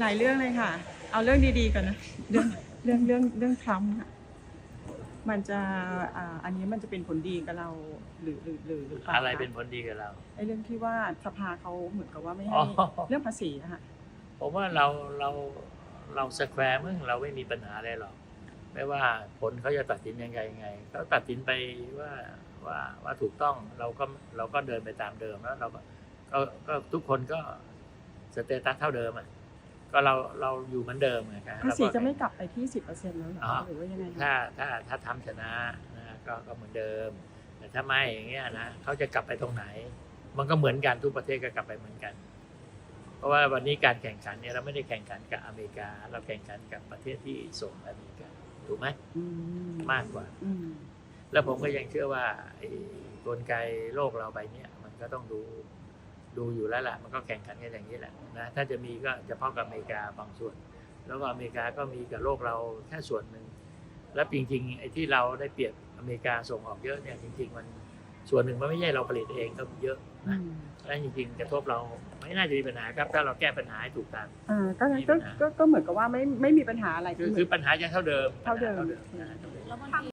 หลายเรื่องเลยค่ะ เอาเรื่องดีๆก่อนนะเรื่องเรื่องเรื่องเรื่องทรัมป์อะมันจะอ่าอันนี้มันจะเป็นผลดีกับเราหรือหรือหรือหรือเปล่าอะไรคเป็นผลดีกับเราไอ้เรื่องที่ว่าสภาเขาเหมือนกับว่าไม่อ๋ให้อเรื่องภาษีอะค่ะผมว่าเราเราเราสแควร์มึงเราไม่มีปัญหาอะไรหรอกไม่ว่าผลเขาจะตัดสินยังไงยังไงเขาตัดสินไปว่าว่าว่าถูกต้องเราก็เราก็เดินไปตามเดิมแล้วเราก็ก็ก็ทุกคนก็สเตตัสเท่าเดิมอะ ก็เราเราอยู่เหมือนเดิมไงครับภาษีแล้วก็จะไม่กลับไปที่สิบเปอร์เซ็นต์แล้วเหรออ๋อหรือว่ายังไงถ้าถ้าถ้าทำชนะนะก็ก็เหมือนเดิม แต่ถ้าไม่อย่างเงี้ยนะเขาจะกลับไปตรงไหน มันก็เหมือนกันทุกประเทศก็กลับไปเหมือนกัน เพราะว่าวันนี้การแข่งขันเนี่ยเราไม่ได้แข่งขันกับอเมริกา เราแข่งขันกับประเทศที่ส่งอเมริกาถูกไหมอืมากกว่าอืมแล้วผมก็ยังเชื่อว่าไอ้กลไกโลกเราใบเนี้ยมันก็ต้องดู ดูอยู่แล้วแหละมันก็แข่งขันกันอย่างนี้แหละนะถ้าจะมีก็เฉพาะกับอเมริกาบางส่วน แล้วก็อเมริกาก็มีกับโลกเราแค่ส่วนหนึ่งแล้วจริงๆไอ้ที่เราได้เปรียบอเมริกาส่งออกเยอะเนี่ยจริง ๆ มันส่วนหนึ่งมันไม่ใช่เราผลิตเองก็มีเยอะอืนะมและจริงๆกระทบเราไม่น่าจะมีปัญหาครับ ถ้าเราแก้ปัญหาให้ถูกทางอ่าก็มีก็ปัญหาก็ก็เหมือนกับว่าไม่ไม่มีปัญหาอะไรคือเหมืคืออนปัญหายังเท่าเดิมเท่าเดิม